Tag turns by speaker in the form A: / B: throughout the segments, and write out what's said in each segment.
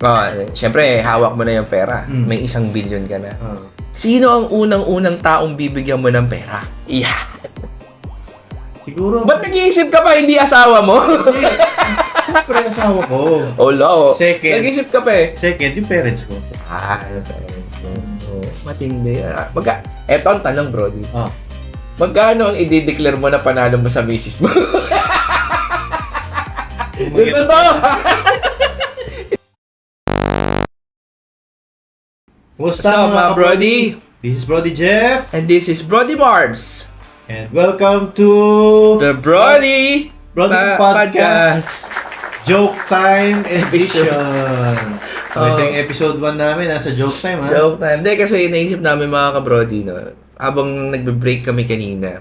A: Oh, syempre, hawak mo na yung pera.
B: Mm.
A: May isang billion ka na.
B: Ah.
A: Sino ang unang-unang taong bibigyan mo ng pera? Yeah.
B: siguro,
A: Ba't nag-iisip ka pa, hindi asawa mo?
B: Siyempre, asawa ko.
A: Oh.
B: Second.
A: Nag-iisip ka pa eh.
B: Second, yung parents ko.
A: Ah, ano parents mo? Oh, matindi. Ah, Magka, eto ang tanong, Brody.
B: Ah.
A: Magkano ang i-declare mo na panalo mo sa misis mo? Ito to! Up, mga Brody?
B: This is Brody Jeff.
A: And this is Brody Marbs.
B: And welcome to
A: The Brody
B: Brody
A: Pa-
B: Podcast. Joke Time Edition.
A: Oh.
B: Ito yung episode 1 namin, nasa Joke Time ha.
A: Joke time. Hindi, kasi naisip namin mga ka-Brody, no? Habang nagbe-break kami kanina,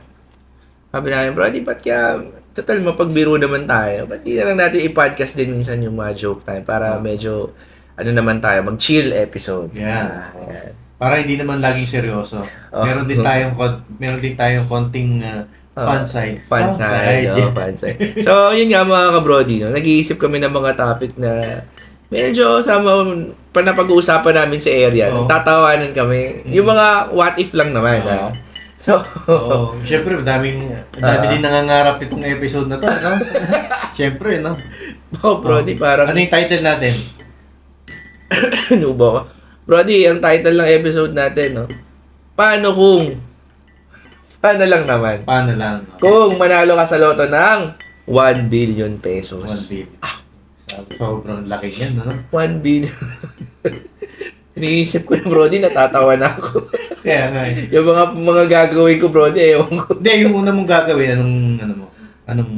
A: sabi namin, Brody, ba't kaya, total, mapagbiro naman tayo. Ba't di na lang natin i-podcast din minsan yung mga joke time para medyo, ano naman tayo, mag-chill episode.
B: Yeah.
A: Ayan.
B: Para hindi naman laging seryoso.
A: Oh.
B: Meron din tayong meron din tayong konting uh,
A: Oh,
B: fun side.
A: Fun side. oh, fun side. So, yun nga mga ka-Brody, no? nag-iisip kami ng mga topic na medyo sama pa na pag-uusapan namin sa area.
B: Oo.
A: Nagtatawanan kami. Yung mga what if lang naman.
B: Oo.
A: ha? So,
B: Oo. Siyempre, daming, dami
A: Ah.
B: din nangangarap itong episode na to, no? Siyempre, no?
A: oh, Brody, parang...
B: Ano yung title natin?
A: Ano ba? Brody, ang title ng episode natin, no? Paano kung... Paano lang naman?
B: Paano lang? No?
A: Kung manalo ka sa loto ng 1 billion pesos.
B: One billion. Sabi, sobrang laki niyan, no?
A: 1 billion. Iniisip ko yung Brody, natatawa na ako.
B: Kaya nga, eh.
A: yung mga mga gagawin ko, Brody, ewan ko.
B: Hindi, yung una mong gagawin, anong, ano mo? Anong,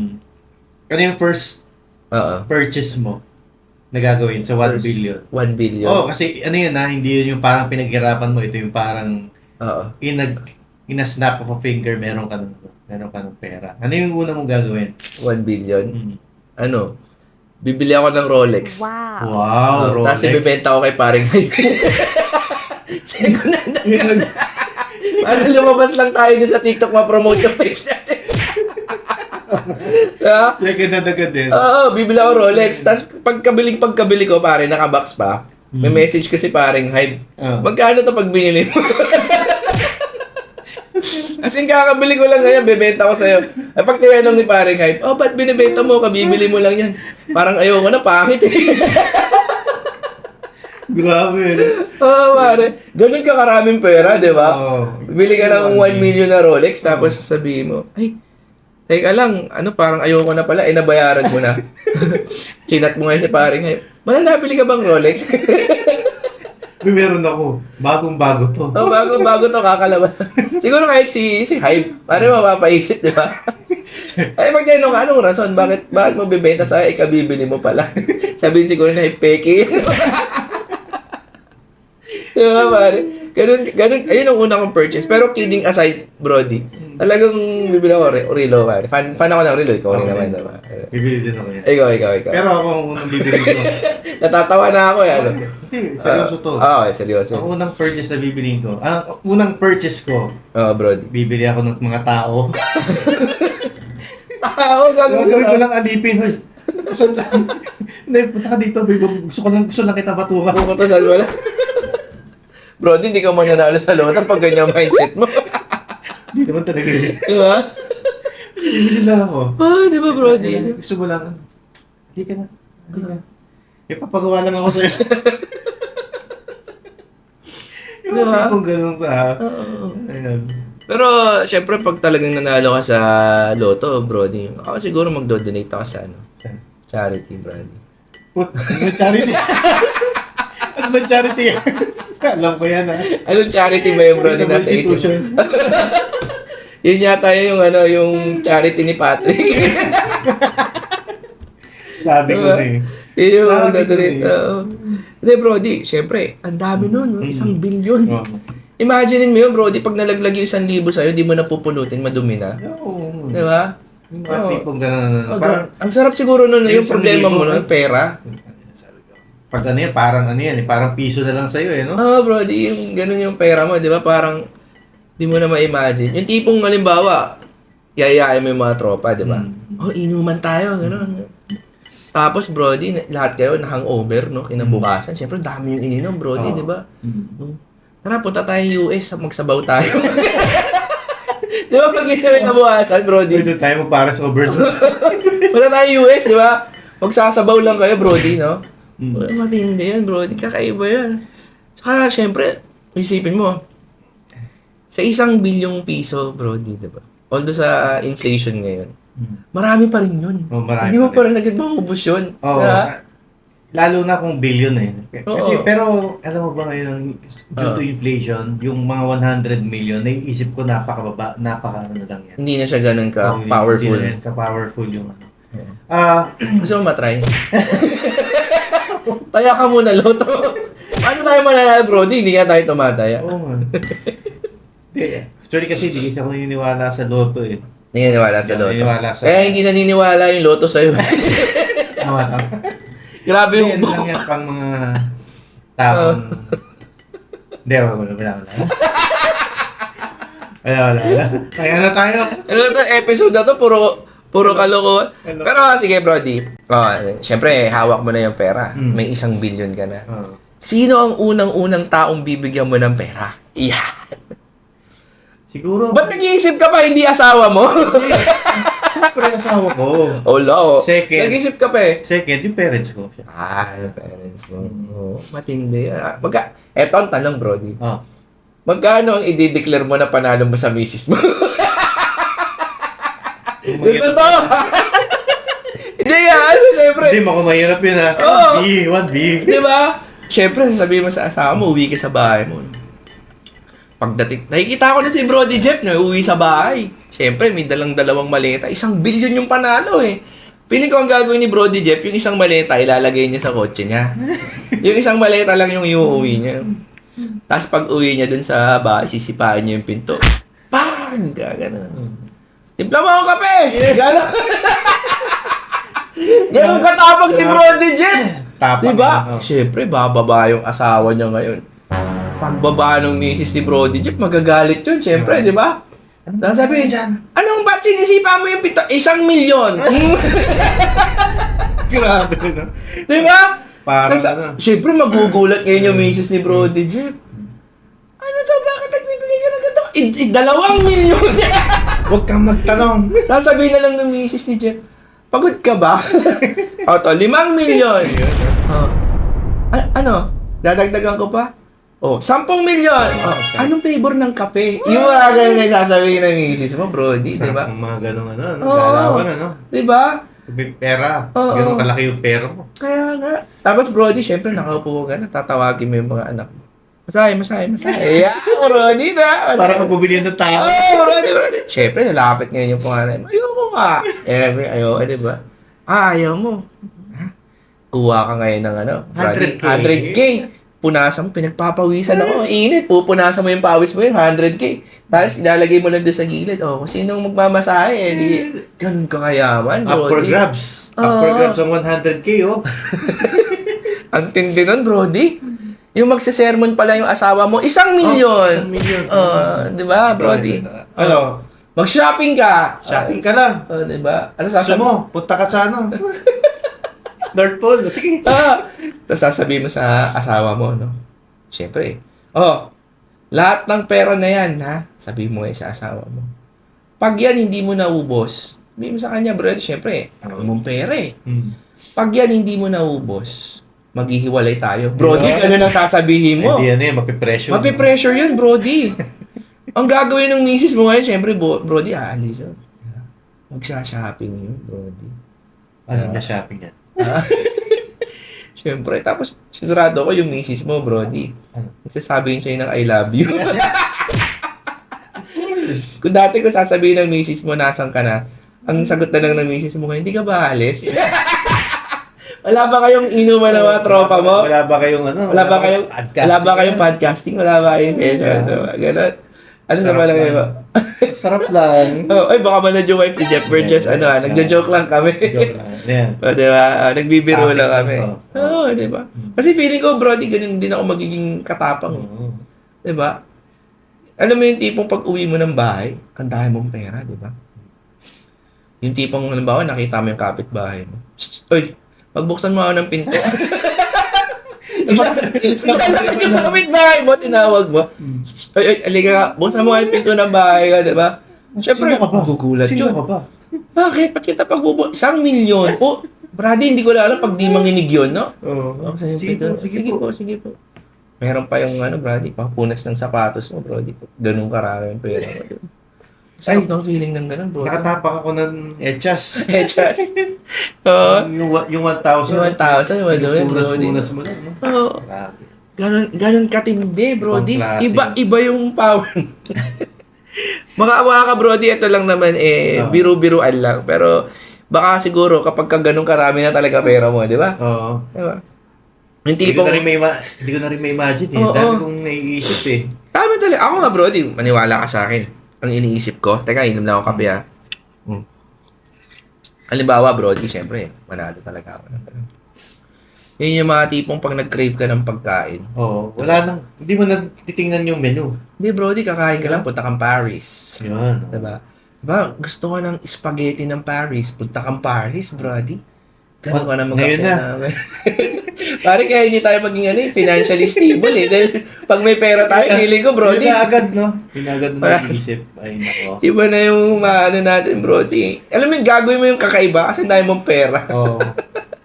B: ano yung first
A: Oo.
B: purchase mo na gagawin sa 1
A: First,
B: billion?
A: 1 billion.
B: Oo, kasi ano yun ha, hindi yun yung parang pinaghirapan mo, ito yung parang
A: Oo.
B: inag, in a snap of a finger, meron ka ng, meron ka ng pera. Ano yung una mong gagawin?
A: 1 billion.
B: Mm.
A: Ano? Bibili ako ng Rolex.
C: Wow.
B: Wow, Rolex.
A: Tapos ibebenta ko kay paring Hype. Second hand. Para lumabas lang tayo dun sa TikTok ma-promote yung page natin. Ha?
B: Like, agad din.
A: Oo, bibili ako Rolex. Tapos pagkabili pagkabili ko, pare, nakabox pa. May
B: Mm.
A: message kasi paring Hype.
B: Ah.
A: Magkano to pag binili mo? As in, kakabili ko lang ngayon, bebenta ko sa'yo. Ay, pag tinanong ni paring Hype, oh, ba't binibenta mo? Kabibili mo lang yan. Parang ayoko na, pangit eh.
B: Grabe.
A: Oo, oh, pare. Ganun ka karaming pera, di ba?
B: Oo.
A: Bili ka ng 1 million na Rolex, tapos sasabihin mo, ay, teka lang, ano, parang ayoko na pala, eh, nabayaran mo na. Chinat mo ngayon si paring Hype. Bala, nabili ka bang Rolex?
B: May meron ako. Bagong-bago to.
A: Oh, bago bago to kakalabas. Siguro kahit si si Hype, pare mapapaisip, di ba? Ay, pag tinanong ka, anong rason? Bakit, bakit mo bibenta sa ikabibili mo pala? Sabihin siguro na peke. di ba, pare? Ganun, ganun, ayun ang una kong purchase. Pero kidding aside, Brody, talagang bibili ako re- Rilo, pare. Fan, fan ako ng Rilo, ikaw rin
B: Okay.
A: naman, diba?
B: Bibili din ako yan.
A: Ikaw, ikaw, ikaw.
B: Pero ako ang unang bibili ko.
A: Natatawa na ako, eh, ano?
B: Hindi, seryoso to.
A: Oo, oh, seryoso.
B: Ang unang purchase na bibili ko, ang unang purchase ko,
A: Oo, Brody.
B: bibili ako ng mga tao.
A: Tao, gagawin
B: Gagawin ko
A: ko
B: lang alipin. Hoy, saan ka? Hindi, punta ka dito, babe. Gusto ko lang, gusto lang kita batukan.
A: To saan wala. Bro, hindi ka mananalo sa lota pag ganyan mindset mo.
B: Hindi naman talaga yun.
A: Di ba?
B: Bibili lang ako.
A: Ah, di ba, bro? Di.
B: Gusto mo lang. Hindi ka na. Hindi ka. Ipapagawa lang ako sa'yo. Yung
A: Diba?
B: tipong ganun.
A: Oo.
B: Ayun.
A: Pero, syempre, pag talagang nanalo ka sa loto, bro, di, ako siguro magdo-donate ako sa ano, charity, bro.
B: Put, charity? ano charity? Alam ko yan ha.
A: Anong charity ba yung bro
B: Ano
A: na
B: ba
A: nasa isip? Yun yata yung ano, yung charity ni Patrick.
B: Sabi ko na eh.
A: Yun yung
B: Sabi ko
A: magdo-donate.
B: eh.
A: oo. Hindi, bro, di, syempre, ang dami nun, no? isang bilyon.
B: Oh.
A: Imaginein mo yun, bro, di pag nalaglag yung isang libo sa'yo, di mo na pupunutin, madumi na.
B: Oo.
A: Di ba?
B: Yung mga
A: Oo.
B: tipong ganun.
A: Oh,
B: Parang,
A: gra- ang sarap siguro nun,
B: Yung isang
A: problema mo
B: libo,
A: nun,
B: eh.
A: pera.
B: Pag ano yan, parang ano yan, eh, parang piso na lang sa'yo eh, no?
A: Oo, bro, di yung ganun yung pera mo, di ba? Parang, di mo na ma-imagine. Yung tipong, halimbawa, yayain mo yung mga tropa, di ba?
B: Mm.
A: Oh, inuman tayo, gano'n. Tapos, Brody, na- lahat kayo na-hangover, no? Kinabukasan. Siyempre, dami yung ininom, Brody,
B: Oo.
A: di ba?
B: Mm.
A: Tara, punta tayong US, magsabaw tayo. di ba, pag isa rin nabukasan, Brody?
B: Pwede tayo magparas overdose.
A: Punta tayong US, di ba? Magsasabaw lang kayo, Brody, no?
B: Mm.
A: Well, matindi yan, Brody. Kakaiba yan. Saka, syempre, isipin mo, sa isang bilyong piso, Brody, di ba? Although sa inflation ngayon,
B: Mm.
A: marami pa rin yun.
B: Oh, marami
A: Hindi mo
B: pa
A: rin agad maubos yun.
B: Oo.
A: Diba?
B: Lalo na kung billion eh. Kasi
A: Oo.
B: pero alam mo ba ngayon due to
A: Oo.
B: inflation, yung mga 100 million, naiisip ko napakababa, napaka ano lang yan.
A: Hindi na siya ganun ka
B: Oo,
A: powerful.
B: Hindi na ka-powerful yung ano. Ah,
A: Gusto mo matry? Taya ka muna, Loto. Paano tayo mananalo, Brody? Hindi nga tayo tumataya.
B: oo nga. Hindi. Actually kasi hindi kasi ako naniniwala sa loto eh.
A: Naniniwala sa
B: Hindi
A: Loto.
B: naniniwala sa-
A: Kaya hindi naniniwala yung Loto sa'yo.
B: Tama tama.
A: Grabe
B: Hindi,
A: yung
B: ano lang yan pang mga taong... Hindi, wala, wala, wala. wala. Wala, wala, wala. Kaya na tayo.
A: Ano to, episode na to, puro, puro kalokohan. Pero ah, sige, Brody. Oh, Siyempre, hawak mo na yung pera.
B: Mm.
A: May isang billion ka na.
B: Oo.
A: Sino ang unang-unang taong bibigyan mo ng pera? Yeah.
B: Siguro,
A: Ba't nag-iisip ka pa, hindi asawa mo?
B: Siyempre, asawa ko.
A: Oh.
B: Second.
A: Nag-isip ka pa eh.
B: Second, yung parents ko.
A: Ah, yung parents mo. Oo, matindi. Ah, Magka, eto ang tanong, Brody.
B: Oh.
A: Magkano ang i-declare mo na panalo mo sa misis mo? Dito to! Hindi nga, ano, syempre.
B: Hindi, mako mahirap yun ha.
A: Oo.
B: B, what B?
A: Di ba? Siyempre, sabihin mo sa asawa mo, uwi ka sa bahay mo. Pagdating, nakikita ko na si Brody Jeff na uwi sa bahay. Siyempre, may dalang dalawang maleta. Isang bilyon yung panalo eh. Feeling ko ang gagawin ni Brody Jeff, yung isang maleta, ilalagay niya sa kotse niya. yung isang maleta lang yung iuuwi niya. Tapos pag uwi niya dun sa bahay, sisipain niya yung pinto. Pag! Gano'n. Timpla mo ako kape! Gano'n. Gano'n katapang si Brody Jeff!
B: Tapang.
A: Diba?
B: Oh.
A: Siyempre, bababa yung asawa niya ngayon. Pagbaba ng misis ni Brody Jeff, magagalit yun. Siyempre, di ba? Sasabi, anong ba't sinisipa mo yung pito? Isang milyon.
B: Grabe, no?
A: di ba?
B: Parang
A: Sasa-
B: ano.
A: Siyempre, magugulat ngayon yung misis ni Brody Jeff. Ano to? Bakit nagbibigay ka ng ganito? I- i- dalawang milyon.
B: Huwag kang magtanong.
A: Sasabihin na lang ng misis ni Jeff, pagod ka ba? o to, limang milyon. Oh. A- ano? Dadagdagan ko pa? Oh, 10 milyon. Oh, anong flavor ng kape? Yung mga ganun na sasabihin ng misis mo, Brody, di ba?
B: Ang mga ganong ano, ano,
A: Oo.
B: galawan, ano.
A: Di ba?
B: May pera.
A: Oo.
B: Ganun kalaki yung pera mo.
A: Kaya nga. Tapos, Brody, syempre, nakaupo ka na, tatawagin mo yung mga anak mo. Masahe, masahe, masahe. Yeah, Brody na.
B: Para magbubili ng tao.
A: Oh, Brody, Brody. Syempre, nalapit ngayon yung pangalan mo. Ayoko nga. Every, ayoko, di ba? Ah, ayaw mo. Ha? Kuha ka ngayon ng ano? Brody,
B: 100K.
A: 100K. Punasan mo, pinagpapawisan ako. Init, pupunasan mo yung pawis mo yun, 100K. Tapos ilalagay mo lang doon sa gilid. Oh, kung sinong magmamasahe, eh, di, ganun ka kayaman,
B: Up for
A: Brody.
B: grabs. Up for
A: Oo.
B: grabs ang 100k, oh.
A: Ang tindi nun, Brody. Yung magsisermon pala yung asawa mo, isang milyon.
B: isang milyon.
A: Oh, di ba, Brody?
B: Ano?
A: Mag-shopping ka.
B: Shopping ka lang.
A: Oh, di ba? Ano sasabihin
B: mo, punta ka sa ano? North Pole. Sige.
A: Ah! Tapos sasabihin mo sa asawa mo, no? Siyempre, oh, lahat ng pera na yan, ha? Sabihin mo eh sa asawa mo. Pag yan hindi mo naubos, sabihin mo sa kanya, bro, siyempre, ano mong pera eh.
B: Hmm.
A: Pag yan hindi mo naubos, maghihiwalay tayo. Brody, ano nang sasabihin mo?
B: Hindi yan eh, mapipresyo.
A: Mapipressure yun, Brody. Ang gagawin ng misis mo ngayon, siyempre, bo- Brody, aalis yun. Magsha-shopping yun, Brody.
B: Ano na shopping yan?
A: Siyempre, tapos sigurado ko yung misis mo, Brody.
B: Ano?
A: Magsasabihin sa'yo ng I love you. Kung dati ko sasabihin ng misis mo, nasan ka na, ang sagot na lang ng misis mo, hindi ka ba alis? Wala ba kayong inuman ng mga tropa mo?
B: Wala ba kayong ano?
A: Wala ba kayong,
B: podcast?
A: wala ba kayong podcasting? Wala ba kayong session? Diba? Ganon. Ano
B: Sarap
A: naman lang iba?
B: Sarap lang.
A: Oh, ay, baka man na wife ni Jeff Burgess, ano ah, nagja-joke lang kami.
B: Joke lang. Yan.
A: O, di ba? Ah, nagbibiro
B: Topic
A: lang kami. Oo, di ba? Kasi feeling ko, Brody, ganun din ako magiging katapang. eh.
B: Oo.
A: Di ba? Alam mo yung tipong pag uwi mo ng bahay, kandahin mong pera, di ba? Yung tipong, halimbawa, nakita mo yung kapitbahay mo. Uy, Pagbuksan mo ako ng pinto. Lalakad yung kapitbahay mo, tinawag mo. Ay, ay, alika ka, buksan mo nga yung pinto ng bahay ka, di ba? Siyempre,
B: Sino ka ba?
A: gugulat
B: Sino
A: yun.
B: ka ba?
A: Bakit? Ba't kita pagbubu... Isang milyon? Oh, Brady, hindi ko alam pag di manginig yun, no?
B: Oo.
A: Buksan yung
B: Sige
A: pinto.
B: po, sige
A: sige
B: po.
A: po, sige po. Meron pa yung ano, Brady, papunas ng sapatos mo, Brody. Ganun karami yung pera mo. Diba? Sarap ng feeling ng ganun, bro.
B: Nakatapak ako ng echas.
A: Hechas. Oo.
B: yung, wa- yung 1,000.
A: Yung 1,000, yung ano yun.
B: Punas-punas mo lang?
A: Oo. Ganun, ganun katindi.
B: Ibang klase.
A: Iba, iba yung power. mga, mga ka, Brody, ito lang naman eh,
B: Oo.
A: biru-biruan lang. Pero, baka siguro, kapag ka ganun karami na talaga pera mo, di ba?
B: Oo.
A: Di ba? Yung
B: Hindi ko
A: tipong,
B: na rin may, ma- hindi ko na rin may imagine eh.
A: Oo.
B: Dami kong naiisip eh.
A: tama talaga. Ako nga, Brody, maniwala ka sa akin. Ang iniisip ko, teka, inom na ako kape ah. Hmm. Halimbawa, Brody, syempre, manalo talaga ako. ng ganun. Yun yung mga tipong pag nag-crave ka ng pagkain.
B: Oo. Wala nang, hindi mo na titingnan yung menu.
A: Hindi, Brody, kakain ka lang, punta kang Paris.
B: Yun.
A: Diba? Diba, gusto ko ng spaghetti ng Paris. Punta kang Paris, Brody. Ganun ka na mag
B: Ngayon na.
A: namin. Pare, kaya hindi tayo maging ano, eh, financially stable eh. Dahil pag may pera tayo, feeling ko, Brody.
B: Yun na agad, no? Yun na agad na nag-iisip. Ay, nako.
A: Iba na yung maano natin, Brody. Alam mo, yung gagawin mo yung kakaiba kasi dahil mong pera.
B: Oo.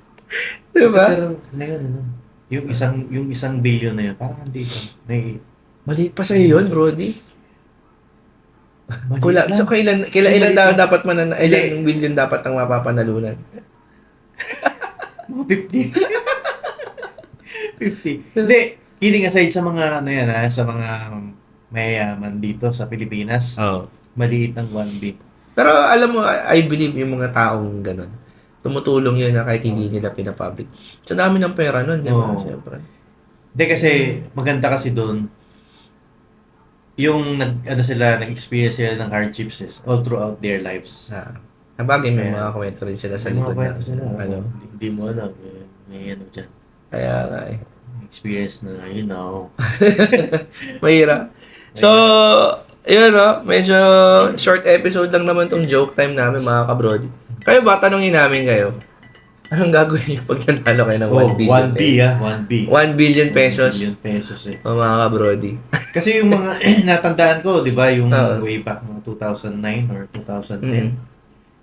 A: diba?
B: Pero, ngayon, ano? Yung isang, yung isang billion na yun, parang hindi ko. May,
A: Maliit pa sa'yo yun, Brody.
B: maliit
A: Kula,
B: lang.
A: so, kailan, kailan, ilan dapat man, ilan billion dapat ang mapapanalunan?
B: Mga 50. 50. Hindi, kidding aside sa mga, ano yan, ha, sa mga mayayaman dito sa Pilipinas,
A: Oo.
B: maliit ang 1B.
A: Pero alam mo, I believe yung mga taong ganun. Tumutulong yun na kahit hindi nila pinapublic. Sa dami ng pera nun, di ba?
B: Oo.
A: Siyempre.
B: Hindi kasi, maganda kasi doon, yung nag, ano sila, nag-experience sila ng hardships is all throughout their lives.
A: Ah, Sabagay, may mga kwento rin sila sa
B: May
A: likod na.
B: kwento sila.
A: Ano,
B: Hindi, hindi mo alam. May, may ano dyan.
A: kaya nga eh.
B: Experience na, you know.
A: Mahirap. So, yun no, medyo short episode lang naman tong joke time namin mga kabrody. Kayo ba, tanongin namin kayo, anong gagawin niyo pag nanalo kayo ng 1
B: Oh,
A: billion
B: 1B
A: pesos?
B: ah, 1B.
A: 1 billion pesos,
B: 1 billion pesos eh.
A: oh, mga kabrody.
B: Kasi yung mga natandaan ko, 'di ba, yung
A: Oo.
B: way back mga 2009 or 2010.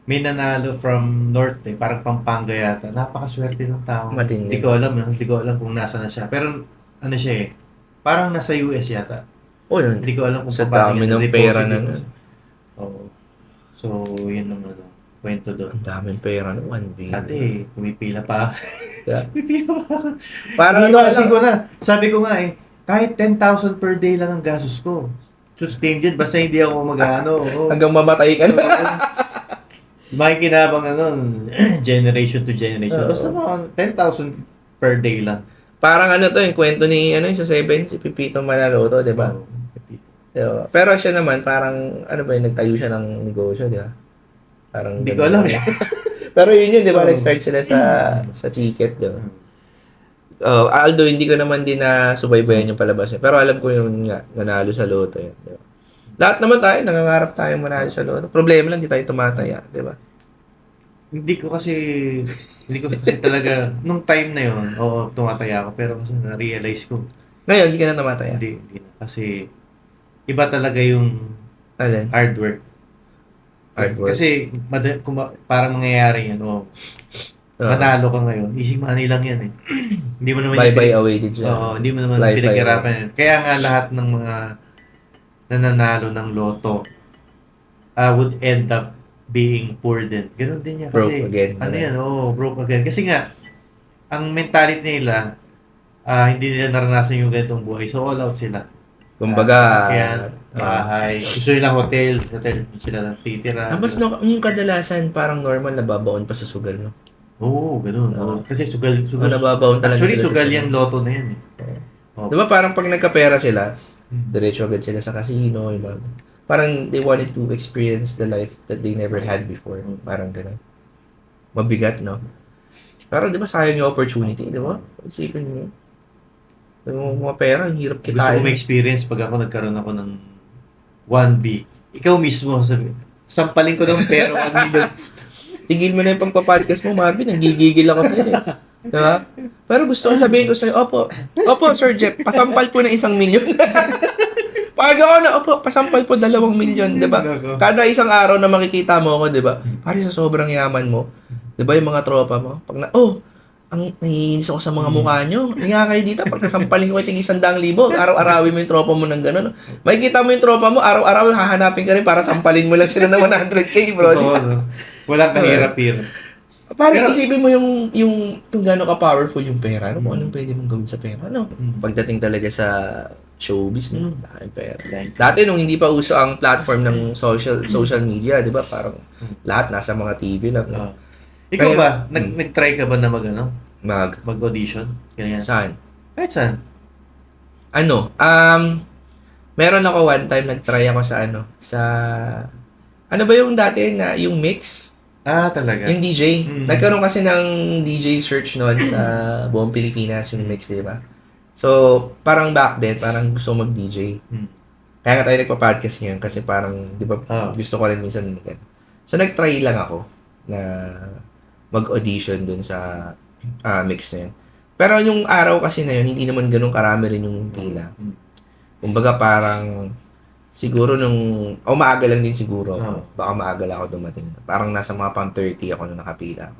B: May nanalo from North eh, parang Pampanga yata. Napakaswerte ng tao.
A: Matindi.
B: Hindi ko alam, eh, hindi ko alam kung nasa na siya. Pero ano siya eh, parang nasa US yata.
A: Oh, yun.
B: Hindi ko alam kung
A: Sa dami ng pera na
B: yun.
A: nun.
B: Oo. So, yun ang ano, kwento doon.
A: Ang daming pera no, 1 billion.
B: Dati, pumipila pa.
A: Yeah.
B: pumipila pa.
A: Parang ano lang,
B: ko na, sabi ko nga eh, kahit 10,000 per day lang ang gastos ko. Sustain din, basta hindi ako mag-ano. oo.
A: hanggang mamatay ka na.
B: Makikinabang ano, generation to generation.
A: Oo.
B: Basta mga 10,000 per day lang.
A: Parang ano to, yung kwento ni, ano, yung sa 7, si Pipito Manaloto, di ba?
B: Oo.
A: Diba? Pero siya naman, parang, ano ba yun, nagtayo siya ng negosyo, di ba? Parang,
B: Hindi ko
A: ganun.
B: alam eh.
A: Pero yun yun, di ba?
B: Oo.
A: Nag-start sila sa sa ticket, di ba? Oh, although hindi ko naman din na subaybayan yung palabas niya. Pero alam ko yung nga, nanalo sa loto yun. Di ba? Lahat naman tayo, nangangarap tayo manalo sa loto. Problema lang, di tayo tumataya, di ba?
B: Hindi ko kasi, hindi ko kasi talaga, nung time na yun, oo, tumataya ako. Pero kasi na-realize ko,
A: Ngayon, hindi ka na tumataya.
B: hindi, hindi na. Kasi, iba talaga yung
A: Alin?
B: hard work.
A: Hard work.
B: Kasi, mad- kuma- parang mangyayari yan, oh,
A: Oo.
B: manalo ka ngayon, easy money lang yan eh. hindi mo naman
A: Bye-bye away did
B: Oo, hindi mo naman
A: Life,
B: pinaghirapan yan. Kaya nga lahat ng mga nananalo ng loto uh, would end up being poor din. Ganun din yan. Kasi,
A: Broke again.
B: Ano yan? Oo, broke again. Kasi nga, ang mentality nila, ah, hindi nila naranasan yung ganitong buhay. So, all out sila.
A: Kumbaga,
B: Ah, sasakyan,
A: ah,
B: bahay. Gusto nila hotel. Hotel sila titira.
A: Tapos no, yung kadalasan parang normal nababaon pa sa sugal, no?
B: Oo, ganun. Oo. Kasi sugal, sugal.
A: nababaon talaga
B: Actually, sugal yung loto na yan eh. Oo.
A: Di ba parang pag nagkapera sila,
B: Hmm.
A: diretso agad sila sa casino, yung mga, parang they wanted to experience the life that they never had before.
B: Mm.
A: Parang gano'n. Mabigat, no? Pero di ba sayang yung opportunity, di ba? Isipin mo. Yung mga pera, ang hirap
B: Gusto
A: kitain.
B: ko ma-experience pag ako nagkaroon ako ng 1B. Ikaw mismo, sabi, sampalin ko ng pera 1 million.
A: tigil mo na yung pagpa-podcast mo, Marvin, nanggigigil ako sa'yo. eh. Di ba? Pero gusto ko sabihin ko sa'yo, opo, opo, Sir Jeff, pasampal po ng isang milyon. Pag ako na, opo, pasampal po dalawang milyon, di ba? Kada isang araw na makikita mo ako, di ba? Pare sa sobrang yaman mo, di ba yung mga tropa mo? Pag na, oh, ang nahihinis ako sa mga mukha nyo. Hiya kayo dito, pag nasampalin ko tingin isang libo, araw-arawin mo yung tropa mo ng gano'n. Makikita mo yung tropa mo, araw-araw hahanapin ka rin para sampalin mo lang sila ng 100k, bro.
B: Totoo, no? Walang kahirap-hirap.
A: Pare,
B: Pero-
A: isipin mo yung, yung, kung gano'n ka-powerful yung pera. Ano mo, anong pwede mong gawin sa pera? Ano?
B: Mm.
A: Pagdating talaga sa showbiz, no?
B: Mm.
A: Dahil pera. Dati nung hindi pa uso ang platform ng social social media, di ba? Parang
B: Mm.
A: lahat nasa mga TV lang.
B: Oo. Ikaw
A: Kaya-
B: ba, nag,
A: Hmm.
B: nag-try ka ba na mag, ano,
A: Mag,
B: mag-audition? Ganyan.
A: saan?
B: Kahit saan?
A: Ano? Um, meron ako one time, nag-try ako sa ano, sa, ano ba yung dati na, yung mix?
B: Ah, talaga?
A: Yung DJ.
B: Mm.
A: Nagkaroon kasi ng DJ search noon sa buong Pilipinas, yung mix, di ba? So, parang back then, parang gusto mag-DJ.
B: Hmm.
A: Kaya nga tayo nagpa-podcast ngayon kasi parang, di ba,
B: Ah.
A: gusto ko rin minsan. So, nag-try lang ako na mag-audition dun sa ah, mix na yun. Pero yung araw kasi na yun, hindi naman ganun karami rin yung pila.
B: Hmm.
A: Kumbaga parang, siguro nung, o maaga lang din siguro.
B: Ah.
A: Baka maaga lang ako dumating. Parang nasa mga pang 30 ako nung nakapila.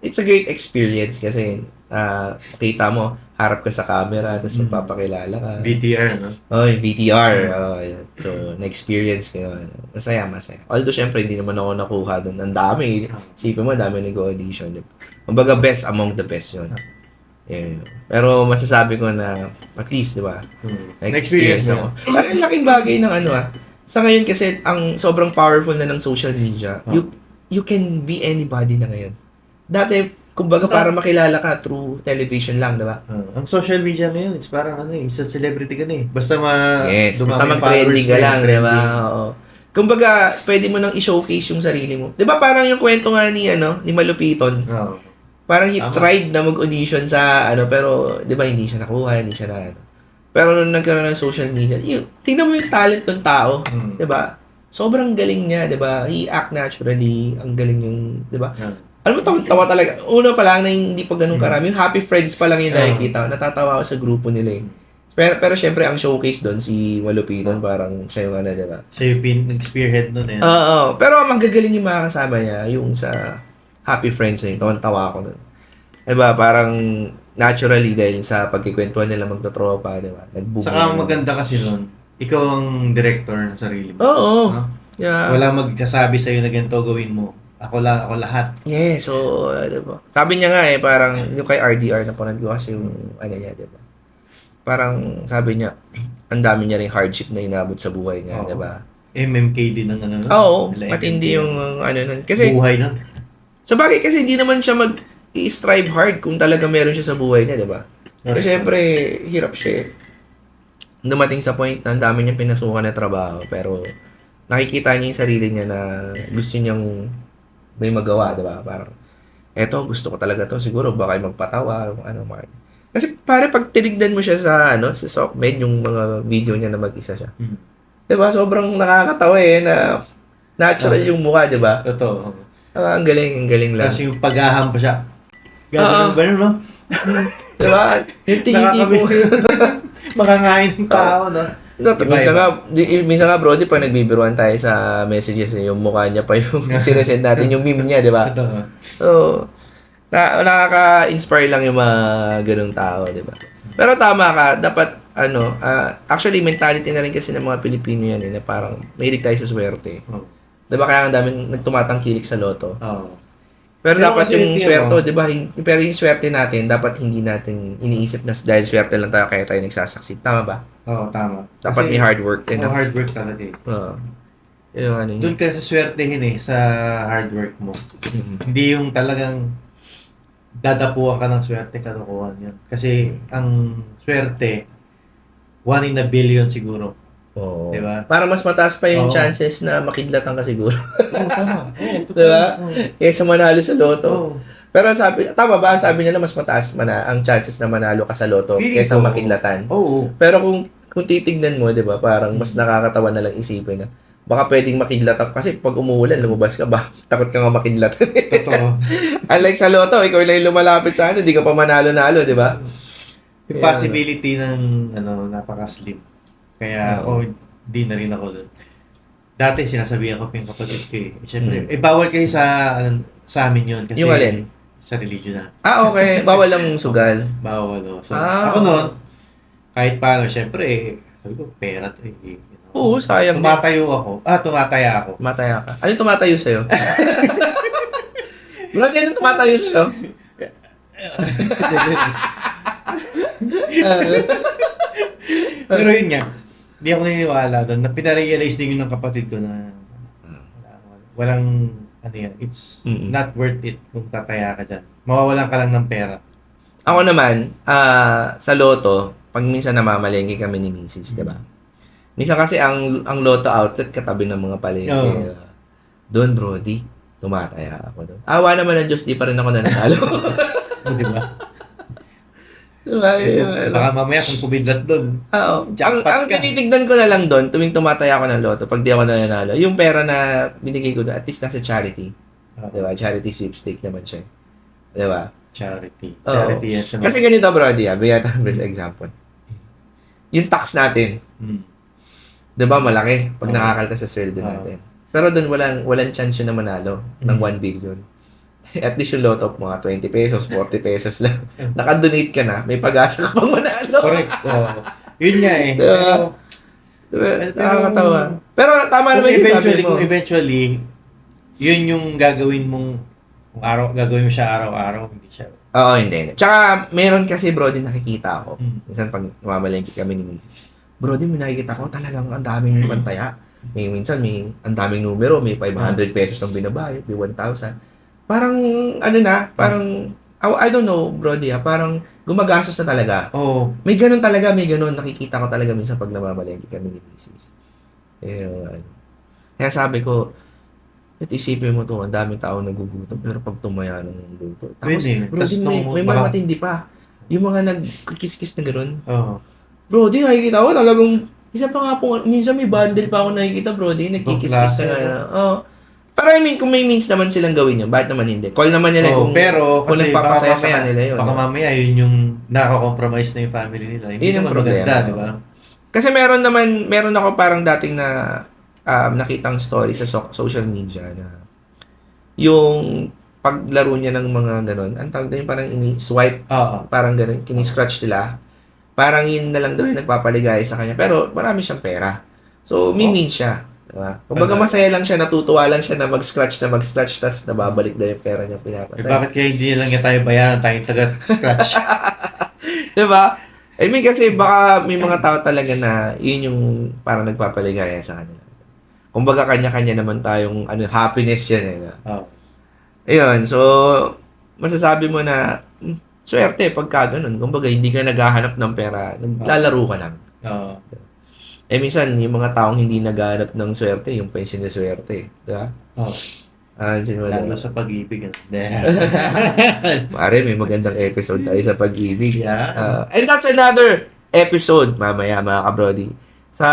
A: It's a great experience kasi ah, makita mo, harap ka sa camera, tapos
B: Mm.
A: magpapakilala ka.
B: BTR, no?
A: Oh, yung VTR. Oh, yun. So, na-experience ko yun. Masaya, masaya. Although, syempre, hindi naman ako nakuha doon. Ang dami. Isipin mo, dami nag-audition. Kumbaga, best among the best yun. Yeah. Pero masasabi ko na, at least, di ba?
B: Hmm.
A: Na-experience ako. Parang ang laking bagay ng ano ah. Sa ngayon kasi, ang sobrang powerful na ng social media.
B: Oh.
A: You you can be anybody na ngayon. Dati, kumbaga,
B: Saka-
A: para makilala ka through television lang, di ba?
B: Ah, ang social media ngayon is parang ano eh, isa celebrity ka na eh. Basta ma
A: Yes, basta mag-trending ka
B: mo,
A: lang, di ba? Oo. Kumbaga, pwede mo nang i-showcase yung sarili mo. Di ba parang yung kwento nga ni, ano, ni Malupiton,
B: Oo.
A: Parang he
B: Tama.
A: tried na mag-audition sa, ano, pero, di ba, hindi siya nakuha, hindi siya na, ano. Pero nung nagkaroon ng social media, yun, tingnan mo yung talent ng tao,
B: Hmm.
A: di ba? Sobrang galing niya, di ba? He act naturally, ang galing yung, di ba?
B: Ah.
A: Alam mo, tawa, tawa talaga. Una pa lang na hindi pa ganun
B: Mm.
A: karami. Yung happy friends pa lang yung
B: Ah.
A: nakikita. ko. Natatawa ako sa grupo nila eh. Pero, pero syempre, ang showcase doon, si Malupiton, parang siya yung ano, di ba?
B: Siya yung pin, nag-spearhead nun eh.
A: Oo. pero magagaling yung mga kasama niya, yung sa happy friends na yun. Tawan-tawa ako nun. Diba? Parang naturally dahil sa pagkikwentuhan nila magtotropa, di ba? Nagbubuo.
B: Saka maganda kasi nun, ikaw ang director ng sarili mo.
A: Oo.
B: No?
A: Yeah.
B: Wala magsasabi sa'yo na ganito gawin mo. Ako lang, ako lahat.
A: Yeah, so, uh, diba? Sabi niya nga eh, parang yung kay RDR na panood ko kasi yung ano niya, diba? Parang sabi niya, ang dami niya rin hardship na inabot sa buhay niya,
B: Oo.
A: diba?
B: MMK din ang ano.
A: Oo, hindi
B: MMK.
A: yung ano nun. Kasi,
B: Buhay nun.
A: Sa bagay kasi hindi naman siya mag i-strive hard kung talaga meron siya sa buhay niya, diba? Kasi syempre, hirap siya eh. Dumating sa point na ang dami niyang pinasukan na trabaho, pero nakikita niya yung sarili niya na gusto niyang may magawa, di ba? Parang, eto, gusto ko talaga to. Siguro, baka yung magpatawa, ano, mga... Kasi pare, pag tinignan mo siya sa, ano, sa Sockmed, yung mga video niya na mag-isa siya.
B: Hmm.
A: Di ba? Sobrang nakakatawa eh, na natural
B: Ah.
A: yung mukha, di ba?
B: Totoo.
A: Ah, ang galing, ang galing lang.
B: Kasi yung paghaham pa siya. Gano'n, gano'n, no?
A: Di ba? Yung tingin mo.
B: Makangain ng tao, no?
A: No,
B: Iba,
A: minsan
B: iba.
A: nga, di, minsan nga, Brody, pag nagbibiruan tayo sa messages, eh, yung mukha niya pa yung sinesend natin, yung meme niya, di ba? So, na, nakaka-inspire lang yung mga ganung tao, di ba? Pero tama ka, dapat, ano, ah, actually, mentality na rin kasi ng mga Pilipino yan, eh, na parang mahilig tayo sa swerte.
B: Oo.
A: Di ba kaya ang daming nagtumatangkilik sa loto?
B: Oo.
A: Pero,
B: Pero
A: dapat yung swerte,
B: ano?
A: di ba? Pero yung swerte natin, dapat hindi natin iniisip na dahil swerte lang tayo kaya tayo nagsasucceed. Tama ba?
B: Oo, tama.
A: Dapat
B: Kasi,
A: may hard work din.
B: Oo, hard work talaga eh.
A: Oo. Yung ano yun.
B: Doon ka sa swertehin eh, sa hard work mo.
A: Mhm.
B: Hindi yung talagang dadapuan ka ng swerte, kalukuhan yun. Kasi ang swerte, one in a billion siguro.
A: Oo.
B: Diba?
A: Para mas mataas pa yung
B: Oo.
A: chances na makidlatan ka siguro.
B: Oo, tama. Oo, totoo.
A: Diba?
B: Oo.
A: Kaysa manalo sa loto.
B: Oo.
A: Pero sabi, tama ba? Sabi nila mas mataas mana ang chances na manalo ka sa loto
B: Feeling
A: kaysa
B: ko,
A: makidlatan.
B: Oo.
A: Pero kung kung titignan mo, 'di ba? Parang mas nakakatawa na lang isipin na baka pwedeng makidlat ako. Kasi pag umuulan, lumabas ka ba? Takot ka nga makidlat.
B: Totoo.
A: Unlike sa loto, ikaw lang yung lumalapit sa ano, hindi ka pa manalo-nalo, di ba?
B: Yung possibility ng ano, napaka-slim. Kaya ako, di na rin ako doon. Dati sinasabihan ko pa yung kapatid ko eh. Siyempre,
A: Mm.
B: eh bawal kayo sa ano, sa amin yun. Kasi
A: Yung alin?
B: Sa religion na.
A: Ah, okay. Bawal lang sugal.
B: Bawal oh. So,
A: Ah.
B: ako noon, kahit paano, siyempre, eh, sabi ko, pera to eh. You know.
A: Oo, sayang. din.
B: Tumatayo ako. Ah, tumataya ako.
A: Tumataya ka. Anong tumatayo sa'yo? Brad, anong tumatayo sa'yo?
B: Pero yun nga, hindi ako naniniwala doon. Na pinarealize din yun ng kapatid ko na wala- walang, ano yan, it's
A: Mm-mm.
B: not worth it kung tataya ka dyan. Mawawalan ka lang ng pera.
A: Ako naman, ah, sa loto, pag minsan namamalengke kami ni Mrs., di ba? Minsan kasi ang ang loto outlet katabi ng mga palengke.
B: Oo.
A: Doon, Brody, tumataya ako doon. Awa naman ng Diyos, di pa rin ako nanalo.
B: Di ba?
A: diba? Ano.
B: Baka mamaya kung kumidlat doon.
A: Oo. Ang,
B: Jackpot
A: ang
B: ka.
A: tinitignan ko na lang doon, tuwing tumataya ako ng loto, pag di ako nanalo, yung pera na binigay ko doon, at least nasa charity. Di ba? Charity sweepstake naman siya. Di ba?
B: Charity.
A: Oo.
B: Charity yan siya.
A: Kasi ganito, Brody, ah, bigyan tayo best example. Yung tax natin,
B: Hmm.
A: Di ba malaki pag
B: Oo.
A: nakakalta sa sweldo
B: Oo.
A: natin. Pero doon walang walang chance yun na manalo ng
B: Mm.
A: 1 billion. At least yung lot of mga 20 pesos, 40 pesos lang. Naka-donate ka na, may pag-asa ka pang manalo.
B: Correct. Oo. Yun nga eh. Pero,
A: Diba? Nakakatawa. Pero tama naman yung sabi mo.
B: kung eventually, yun yung gagawin mong kung araw, gagawin mo siya araw-araw, hindi siya.
A: Oo, hindi. hindi. Tsaka, meron kasi bro din nakikita ako.
B: Hmm.
A: Minsan pag namamalengke kami ni Mrs. Bro, din may nakikita ko talagang ang daming pantaya. May minsan may ang daming numero, may 500 pesos ang binabayad, may 1,000. Parang ano na, parang I, I don't know, bro, di, ah, parang gumagastos na talaga.
B: Oo.
A: May ganun talaga, may ganun. Nakikita ko talaga minsan pag namamalengke kami ni Mrs. Ayun. Kaya sabi ko, at isipin mo to, ang daming tao nagugutom, pero pag tumaya ng luto. Tapos,
B: Pwede.
A: bro,
B: Tas
A: din may,
B: nung-
A: may
B: baka-
A: mga matindi pa. Yung mga nagkikis-kis na ganun.
B: Oo.
A: Bro, di nakikita ko talagang, isa pa nga po, minsan may bundle pa ako nakikita, bro, di nagkikis-kis na nga. Oo. Pero I mean, kung may means naman silang gawin yun, bakit naman hindi? Call naman nila
B: Oo,
A: kung,
B: pero
A: kung
B: kasi
A: nagpapasaya sa kanila yun.
B: baka
A: no?
B: mamaya yun yung nakaka-compromise na yung family nila. Hindi
A: Yun
B: naman
A: problema.
B: maganda, di ba?
A: Kasi meron naman, meron ako parang dating na um, nakitang story sa so- social media na yung paglaro niya ng mga ganun, ang tawag doon yung parang ini-swipe,
B: Oo.
A: parang ganun, kini-scratch nila. Parang yun na lang daw yung nagpapaligaya sa kanya. Pero marami siyang pera. So, may
B: Oh.
A: means siya. Diba? Kumbaga
B: Tama.
A: masaya lang siya, natutuwa lang siya na mag-scratch na mag-scratch, tas nababalik daw yung pera niya
B: Eh,
A: pinapatay.
B: bakit kaya hindi lang niya tayo bayaran, tayong taga-scratch?
A: Diba? I mean, kasi baka may mga tao talaga na yun yung parang nagpapaligaya sa kanila. Kumbaga kanya-kanya naman tayong ano, happiness yan eh.
B: Oo.
A: Ayun, so masasabi mo na hmm, swerte pagka ganun. Kumbaga hindi ka naghahanap ng pera, naglalaro ka lang.
B: Oo.
A: Eh minsan yung mga taong hindi naghahanap ng swerte, yung pa yung sineswerte. Diba?
B: Oo.
A: Ah, uh,
B: Lalo sa pag-ibig. Hindi.
A: Pare, may magandang episode tayo sa pag-ibig.
B: yeah.
A: Uh, and that's another episode mamaya mga kabrody. Sa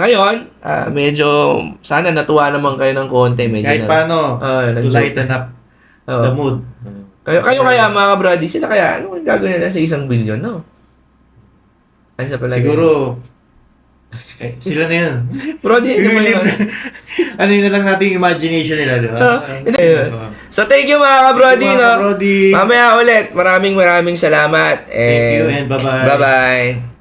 A: ngayon, ah, medyo sana natuwa naman kayo ng konti. Medyo
B: Kahit
A: na,
B: paano,
A: Ah,
B: to
A: nag-joke.
B: lighten up
A: Oo.
B: the mood.
A: Kayo, kayo kaya mga kabrody, sila kaya, ano ang gagawin nila sa isang bilyon, no? Ano sa palagay?
B: Siguro, eh, sila na yun.
A: Brody, ano mo yun?
B: ano yun na lang natin yung imagination nila, di ba? Oo.
A: So, thank you mga kabrody,
B: Mga
A: no?
B: Brody.
A: Mamaya ulit, maraming maraming salamat.
B: Thank you and bye-bye.
A: Bye-bye.